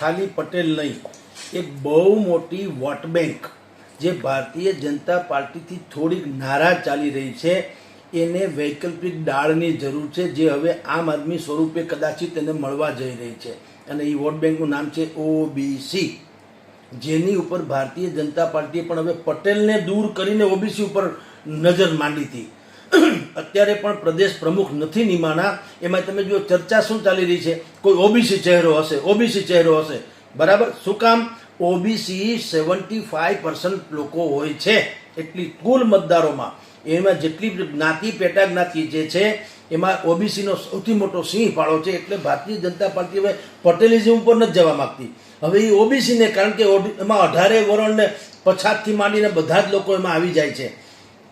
ખાલી પટેલ નહીં એક બહુ મોટી વોટ બેંક જે ભારતીય જનતા પાર્ટીથી થોડીક નારાજ ચાલી રહી છે. એને વૈકલ્પિક દાળની જરૂર છે, જે હવે આમ આદમી સ્વરૂપે કદાચિત એને મળવા જઈ રહી છે. અને એ વોટ બેંકનું નામ છે ઓબીસી. જેની ઉપર ભારતીય જનતા પાર્ટીએ પણ હવે પટેલને દૂર કરીને ઓબીસી ઉપર નજર માંડી હતી. અત્યારે પણ પ્રદેશ પ્રમુખ નથી નિમાના. એમાં તમે જો ચર્ચા શું ચાલી રહી છે? કોઈ ઓબીસી ચહેરો હશે, ઓબીસી ચહેરો હશે. બરાબર? શું કામ? ઓબીસી સેવન્ટી ફાઈવ પર્સન્ટ લોકો હોય છે. એટલી કુલ મતદારોમાં. એમાં જેટલી જ્ઞાતિ પેટા જ્ઞાતિ જે છે, એમાં ઓબીસીનો સૌથી મોટો સિંહ ફાળો છે. એટલે ભારતીય જનતા પાર્ટી હવે પટેલિઝમ ઉપર નથી જવા માગતી. હવે એ ઓબીસીને, કારણ કે એમાં અઢારે વરણને પછાતથી માંડીને બધા જ લોકો એમાં આવી જાય છે.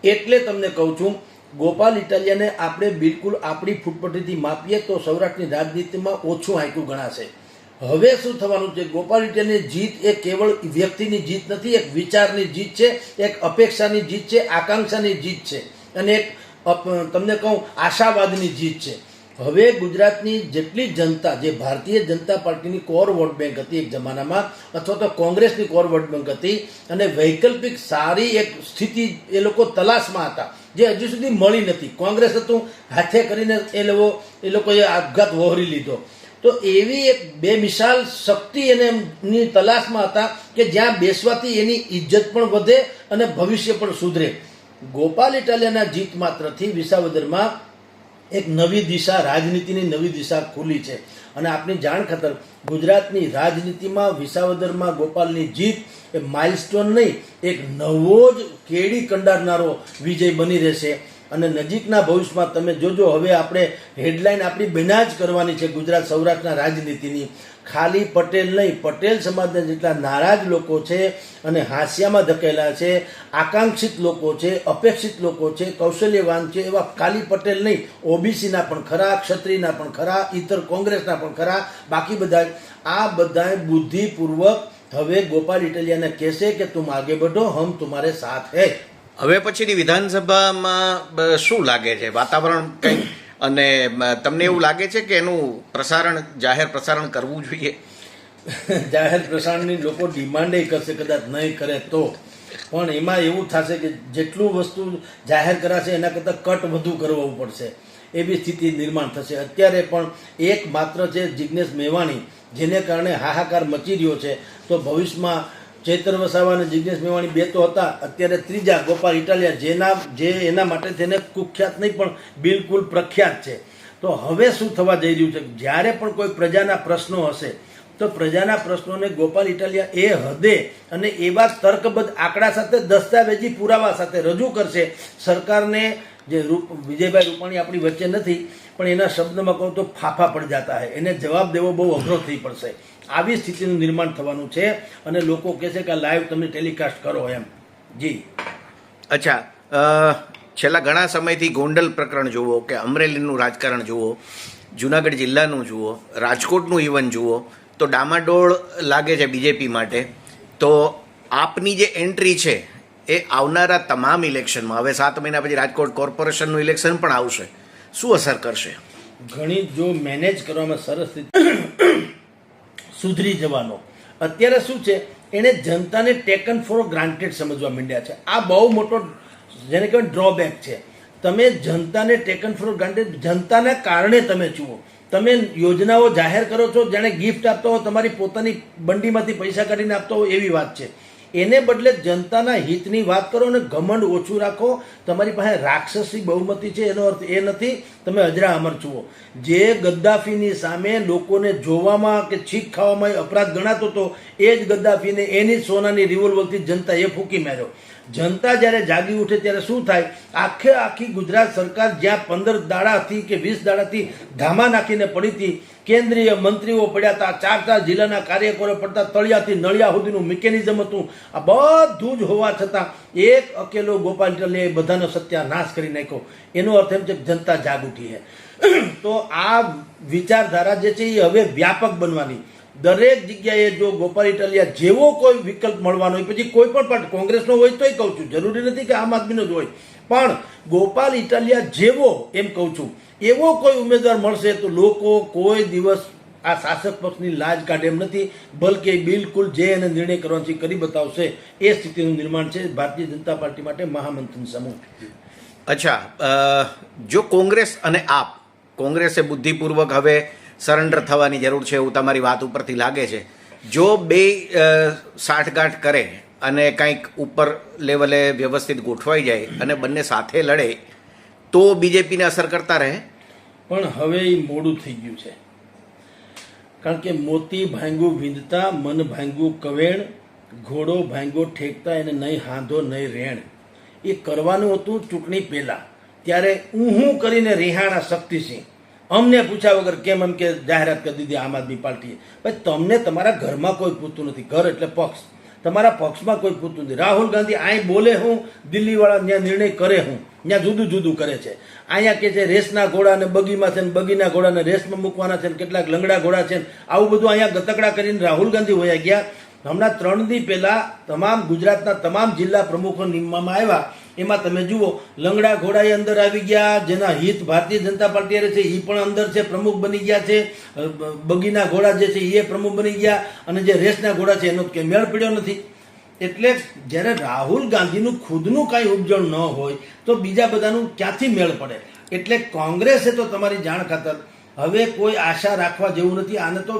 એટલે તમને કહું છું ગોપાલ ઇટાલિયાને આપણે બિલકુલ આપણી ફૂટપટ્ટીથી માપીએ તો સૌરાષ્ટ્રની રાજનીતિમાં ઓછું હાંક્યું ગણાશે. હવે શું થવાનું છે? ગોપાલ ઇટાલિયાની જીત એ કેવળ વ્યક્તિની જીત નથી, એક વિચારની જીત છે, એક અપેક્ષાની જીત છે, આકાંક્ષાની જીત છે અને એક તમને કહું, આશાવાદની જીત છે. હવે ગુજરાતની જેટલી જનતા, જે ભારતીય જનતા પાર્ટીની કોર વોટ બેંક હતી એક જમાનામાં, અથવા તો કોંગ્રેસની કોર વોટ બેંક હતી, અને વૈકલ્પિક સારી એક સ્થિતિ એ લોકો તલાશમાં હતા, જે હજુ સુધી મળી નથી. કોંગ્રેસ હતું, હાથે કરીને એ લોકો, એ લોકોએ આપઘાત વહોરી લીધો. તો એવી એક બે મિસાલ શક્તિ એને ની તલાશમાં હતા કે જ્યાં બેસવાથી એની ઇજ્જત પણ વધે અને ભવિષ્ય પણ સુધરે. ગોપાલ ઇટાલિયાના જીત માત્રથી વિસાવદરમાં એક નવી દિશા, રાજનીતિની નવી દિશા ખુલી છે. અને આપની જાણ ખાતર ગુજરાતની રાજનીતિમાં, વિસાવદરમાં ગોપાલની જીત એ માઇલસ્ટોન નહીં, એક નવો જ કેડી કંડારનારો વિજય બની રહેશે. અને નજીકના ભવિષ્યમાં તમે જોજો, હવે આપણે હેડલાઇન આપણી બેના જ કરવાની છે ગુજરાત સૌરાષ્ટ્રના રાજનીતિની. ખાલી પટેલ નહીં, પટેલ સમાજના જેટલા નારાજ લોકો છે અને હાસ્યામાં ધકેલા છે, આકાંક્ષિત લોકો છે, અપેક્ષિત લોકો છે, કૌશલ્યવાન છે, એવા ખાલી પટેલ નહીં, ઓબીસીના પણ ખરા, ક્ષત્રિયના પણ ખરા ઇતર કોંગ્રેસના પણ ખરા, બાકી બધા આ બધાએ બુદ્ધિપૂર્વક હવે ગોપાલ ઇટલિયાને કહેશે કે તું આગે બઢો હમ તુમારે સાથ હૈ. હવે પછીની વિધાનસભામાં શું લાગે છે? વાતાવરણ કંઈ અને તમને એવું લાગે છે કે એનું પ્રસારણ, જાહેર પ્રસારણ કરવું જોઈએ? જાહેર પ્રસારણની લોકો ડિમાન્ડે કરશે, કદાચ નહીં કરે તો. પણ એમાં એવું થશે કે જેટલું વસ્તુ જાહેર કરાશે, એના કરતાં કટ વધુ કરવું પડશે. એવી સ્થિતિ નિર્માણ થશે. અત્યારે પણ એક માત્ર છે જિજ્ઞેશ મેવાણી, જેને કારણે હાહાકાર મચી રહ્યો છે. તો ભવિષ્યમાં ચૈતર વસાવા અને જિજ્ઞેશ મેવાણી બે તો હતા. અત્યારે ત્રીજા, ગોપાલ ઇટાલિયા, જેના, જે એના માટે તેને કુખ્યાત નહીં, પણ બિલકુલ પ્રખ્યાત છે. તો હવે શું થવા જઈ રહ્યું છે? જ્યારે પણ કોઈ પ્રજાના પ્રશ્નો હશે, તો પ્રજાના પ્રશ્નોને ગોપાલ ઇટાલિયા એ હદે અને એવા તર્કબદ્ધ આંકડા સાથે, દસ્તાવેજી પુરાવા સાથે રજૂ કરશે. સરકારને જે રૂપ, વિજયભાઈ રૂપાણી આપણી વચ્ચે નથી, પણ એના શબ્દમાં કહું તો ફાફા પડ જતા હે. એને જવાબ દેવો બહુ અઘરો થઈ પડશે. આવી સ્થિતિનું નિર્માણ થવાનું છે અને લોકો કહેશે કે લાઈવ તમે ટેલિકાસ્ટ કરો એમ. જી. અચ્છા છેલ્લા ઘણા સમયથી ગોંડલ પ્રકરણ જુઓ કે અમરેલીનું રાજકારણ જુઓ જુનાગઢ જિલ્લાનું જુઓ રાજકોટનું ઇવન જુઓ તો ડામાડોળ લાગે છે બીજેપી માટે. તો આપની જે એન્ટ્રી છે એ આવનારા તમામ ઇલેક્શનમાં હવે સાત મહિના પછી રાજકોટ કોર્પોરેશનનું ઇલેક્શન પણ આવશે. શું અસર કરશે? ઘણી જો મેનેજ કરવામાં સરસ રીતે સુધરી જવાનો. અત્યારે શું છે એણે જનતાને ટેકન ફોર ગ્રાન્ટેડ સમજવા માંડ્યા છે. આ બહુ મોટો જેને કહેવાય ડ્રોબેક છે. તમે જનતાને ટેકન ફોર ગ્રાન્ટેડ જનતાના કારણે તમે જુઓ. તમે યોજનાઓ જાહેર કરો છો, જેણે ગિફ્ટ આપતો હો તમારી પોતાની બંડીમાંથી પૈસા કાઢીને આપતો હો એવી વાત છે. એને બદલે જનતાના હિતની વાત કરો અને ઘમંડ ઓછું રાખો. તમારી પાસે રાક્ષસી બહુમતી છે, એનો અર્થ એ નથી, તમે અજરા અમર છુઓ જે ગદ્દાફીની સામે લોકોને જોવામાં કે છીક ખાવામાં અપરાધ ગણાતો હતો, એ જ ગદ્દાફીને એની સોનાની રિવોલ્વરથી જનતા એ ફૂંકી માર્યો. જનતા જ્યારે જાગી ઉઠે ત્યારે શું થાય? આખે આખી ગુજરાત સરકાર જ્યાં પંદર દાડાથી કે વીસ દાડાથી ધામા નાખીને પડી હતી, કેન્દ્રીય મંત્રીઓ પડ્યા હતા, ચાર ચાર જિલ્લાના કાર્યકરો પડતા તળિયાથી નળિયા સુધીનું મિકેનિઝમ હતું. આ બધું જ હોવા છતાં એક અકેલો ગોપાલ એ બધાનો સત્યાનાશ કરી નાખ્યો. એનો અર્થ એમ છે જનતા જાગ ઉઠી છે. તો આ વિચારધારા જે છે એ હવે વ્યાપક બનવાની. દરેક જગ્યાએ જો ગોપાલ ઇટાલિયા જેવો કોઈ વિકલ્પ મળવાનો હોય, પછી કોઈ પણ પાર્ટી, કોંગ્રેસનો હોય તોય કહું છું, જરૂરી નથી કે આમ આદમીનો જ હોય. પણ ગોપાલ ઇટાલિયા જેવો એમ કહું છું, એવો કોઈ ઉમેદવાર મળશે તો લોકો કોઈ દિવસ આ શાસક પક્ષની લાજ કાઢે એમ નથી, બલકે બિલકુલ જે એને નિર્ણય કરવાનો છે કરી બતાવશે, એ સ્થિતિનું નિર્માણ છે ભારતીય જનતા પાર્ટી માટે મહામંથન સમૂહ. અચ્છા જો કોંગ્રેસ અને આપ, કોંગ્રેસે બુદ્ધિપૂર્વક હવે સરેન્ડર થવાની જરૂર છે એવું તમારી વાત ઉપરથી લાગે છે. જો બે સાંઠગાંઠ કરે અને કંઈક ઉપર લેવલે વ્યવસ્થિત ગોઠવાઈ જાય અને બંને સાથે લડે, તો બીજેપીને અસર કરતા રહે? પણ હવે એ મોડું થઈ ગયું છે. કારણ કે મોતી ભાંગું વિંધતા, મન ભાંગું કવેણ, ઘોડો ભાંગો ઠેકતા, એને નહીં હાંધો, નહીં રેણ. એ કરવાનું હતું ચૂંટણી પહેલાં. ત્યારે ઊહું કરીને રિહાણા શક્તિસિંહ અમને પૂછ્યા વગર કેમ એમ કે જાહેરાત કરી દીધી આમ આદમી પાર્ટીએ. ભાઈ તમને તમારા ઘરમાં કોઈ પૂછતું નથી. ઘર એટલે પક્ષ. તમારા પક્ષમાં કોઈ પૂછતું નથી. રાહુલ ગાંધી અહીં બોલે હું, દિલ્હીવાળા ત્યાં નિર્ણય કરે હું. ત્યાં જુદું જુદું કરે છે. અહીંયા કે છે રેસના ઘોડા ને બગીમાં છે ને બગીના ઘોડાને રેસમાં મૂકવાના છે ને કેટલાક લંગડા ઘોડા છે આવું બધું અહીંયા ગતકડા કરીને રાહુલ ગાંધી હોયા ગયા. હમણાં ત્રણ દી પહેલા તમામ ગુજરાતના તમામ જિલ્લા પ્રમુખો નિમવામાં આવ્યા. એમાં તમે જુઓ, લંગડા ઘોડા એ અંદર આવી ગયા, જેના હિત ભારતીય જનતા પાર્ટી છે એ પણ અંદર છે, પ્રમુખ બની ગયા છે. બગીના ઘોડા જે છે એ પ્રમુખ બની ગયા. અને જે રેસના ઘોડા છે, એનો કે મેળ પડ્યો નથી. એટલે જ્યારે રાહુલ ગાંધીનું ખુદનું કાંઈ ઉપજણ ન હોય, તો બીજા બધાનું ક્યાંથી મેળ પડે? એટલે કોંગ્રેસે તો તમારી જાણ ખાતર. હવે કોઈ આશા રાખવા જેવું નથી. આને તો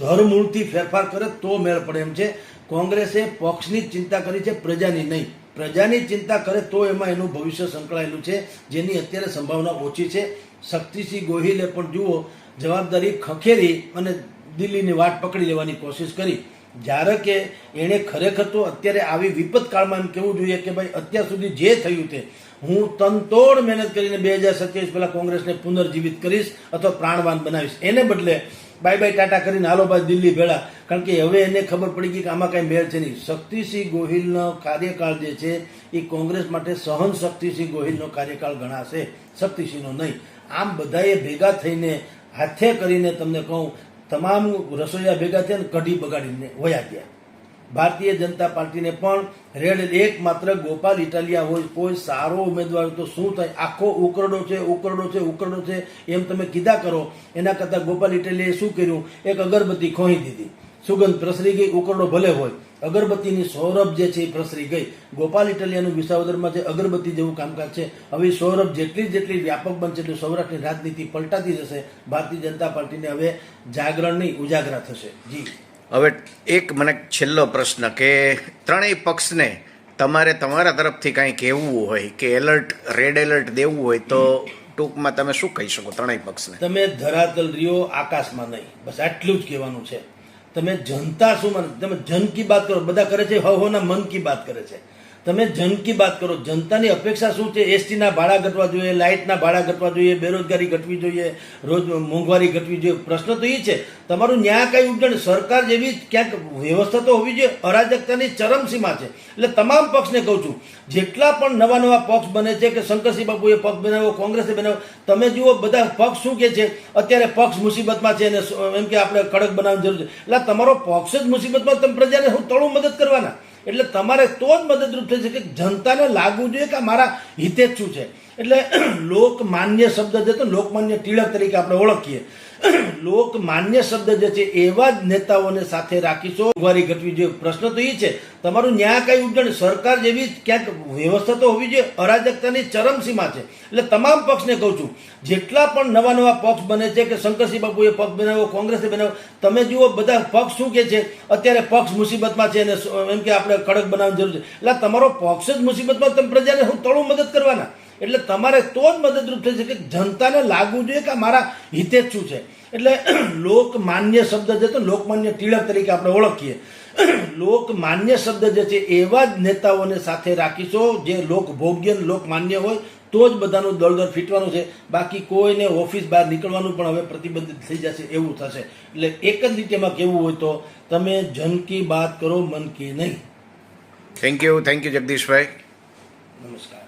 ધરમૂળથી ફેરફાર કરે તો મેળ પડે એમ છે. કોંગ્રેસે પક્ષની ચિંતા કરી છે, પ્રજાની નહીં. પ્રજાની ચિંતા કરે તો એમાં એનું ભવિષ્ય સંકળાયેલું છે, જેની અત્યારે સંભાવના ઓછી છે. શક્તિસિંહ ગોહિલે પણ જુઓ, જવાબદારી ખખેરી અને દિલ્હીની વાટ પકડી લેવાની કોશિશ કરી. જ્યારે કે એણે ખરેખર તો અત્યારે આવી વિપત કાળમાં એમ કહેવું જોઈએ કે ભાઈ અત્યાર સુધી જે થયું તે, હું તનતોડ મહેનત કરીને બે હજાર સત્યાવીસ પહેલાં કોંગ્રેસને પુનર્જીવિત કરીશ અથવા પ્રાણવાન બનાવીશ. એને બદલે બાય બાય ટાટા કરીને હાલો ભાઈ દિલ્હી ભેળા. કારણ કે હવે એને ખબર પડી ગઈ કે આમાં કાંઈ મેળ છે નહીં. શક્તિસિંહ ગોહિલનો કાર્યકાળ જે છે, એ કોંગ્રેસ માટે સહન શક્તિસિંહ ગોહિલનો કાર્યકાળ ગણાશે. શક્તિસિંહનો નહીં. આમ બધાએ ભેગા થઈને હાથે કરીને તમને કહું, તમામ રસોઈયા ભેગા થયા ને કઢી બગાડીને વયા ગયા. ભારતીય જનતા પાર્ટીને પણ રેડ એક માત્ર ગોપાલ ઇટાલિયા હોય, કોઈ સારો ઉમેદવાર તો શું થાય? આખો ઉકરડો છે ઉકરડો છે ઉકરડો છે, એમ તમે કીધા કરો. એના કરતાં ગોપાલ ઇટાલિયાએ શું કર્યું? એક અગરબત્તી ખોહી દીધી. સુગંધ પ્રસરી ગઈ, ઉકરડો ભલે હોય. અગરબત્તીની સૌરભ જે છે એ પ્રસરી ગઈ. ગોપાલ ઇટાલિયાનું વિસાવદરમાં જે અગરબત્તી જેવું કામકાજ છે, હવે સૌરભ જેટલી જેટલી વ્યાપક બનશે એટલી સૌરાષ્ટ્રની રાજનીતિ પલટાતી જશે. ભારતીય જનતા પાર્ટીને હવે જાગરણની ઉજાગરા થશે. જી. હવે એક મને છેલ્લો પ્રશ્ન કે ત્રણેય પક્ષને તમારે તમારા તરફથી કાંઈ કહેવું હોય કે એલર્ટ, રેડ એલર્ટ દેવું હોય તો ટૂંકમાં તમે શું કહી શકો ત્રણેય પક્ષને? તમે ધરાતલ રહ્યો આકાશમાં નહીં. બસ આટલું જ કહેવાનું છે. તમે જનતા શું માને? તમે જન કી બાત કરો. બધા કરે છે હવોના મન કી બાત કરે છે. તમે જન કી બાત કરો. જનતાની અપેક્ષા શું છે? એસટીના ભાડા ઘટવા જોઈએ, લાઇટના ભાડા ઘટવા જોઈએ, બેરોજગારી ઘટવી જોઈએ, રોજ મોંઘવારી ઘટવી જોઈએ. પ્રશ્ન તો એ છે, તમારું ન્યાય કઈ ઉપજણ સરકાર જેવી ક્યાંક વ્યવસ્થા તો હોવી જોઈએ, અરાજકતાની ચરમસીમા છે. એટલે તમામ પક્ષને કહું છું, જેટલા પણ નવા નવા પક્ષ બને છે કે શંકરસિંહ બાબુએ પક્ષ બનાવ્યો, કોંગ્રેસે બનાવ્યો, તમે જુઓ બધા પક્ષ શું કે છે? અત્યારે પક્ષ મુસીબતમાં છે અને એમ કે આપણે કડક બનાવવાની જરૂર છે. એટલે તમારો પક્ષ જ મુસીબતમાં તમે પ્રજાને હું તળું મદદ કરવાના. એટલે તમારે તો જ મદદરૂપ થઈ શકે, જનતાને લાગવું જોઈએ કે મારા હિતેચ્છું છે. એટલે લોકમાન્ય શબ્દ જે તો લોકમાન્ય તિળક તરીકે આપણે ઓળખીએ. લોકમાન્ય શબ્દ જે છે, એવા જ નેતાઓને સાથે રાખીશો. ઉભારી ઘટવી જોઈએ. પ્રશ્ન તો એ છે, તમારું ન્યાય કઈ ઉપજણ સરકાર જેવી ક્યાંક વ્યવસ્થા તો હોવી જોઈએ. અરાજકતાની ચરમસીમા છે. એટલે તમામ પક્ષને કહું છું, જેટલા પણ નવા નવા પક્ષ બને છે કે શંકરસિંહ બાબુએ પક્ષ બનાવ્યો, કોંગ્રેસે બનાવ્યો, તમે જુઓ બધા પક્ષ શું કે છે, અત્યારે પક્ષ મુસીબતમાં છે અને એમ કે આપણે કડક બનાવવાની જરૂર છે. એટલે તમારો પક્ષ જ મુસીબતમાં તમે પ્રજાને હું તળું મદદ કરવાના. એટલે તમારે તો જ મદદરૂપ થઈ શકે કે જનતાને લાગવું જોઈએ કે મારા હિતે જ શું છે. એટલે લોકમાન્ય શબ્દ જે તો લોકમાન્ય તિલક તરીકે આપણે ઓળખીએ. લોકમાન્ય શબ્દ જે છે એવા જ નેતાઓને સાથે રાખીશો જે લોકભોગ્ય લોકમાન્ય હોય તો જ બધાનું દળદર ફીટવાનું છે. બાકી કોઈને ઓફિસ બહાર નીકળવાનું પણ હવે પ્રતિબંધિત થઈ જશે એવું થશે. એટલે એક જ રીતેમાં કેવું હોય તો તમે જન કી બાત કરો મન કી નહીં. થેન્ક યુ થેન્ક યુ જગદીશભાઈ નમસ્કાર.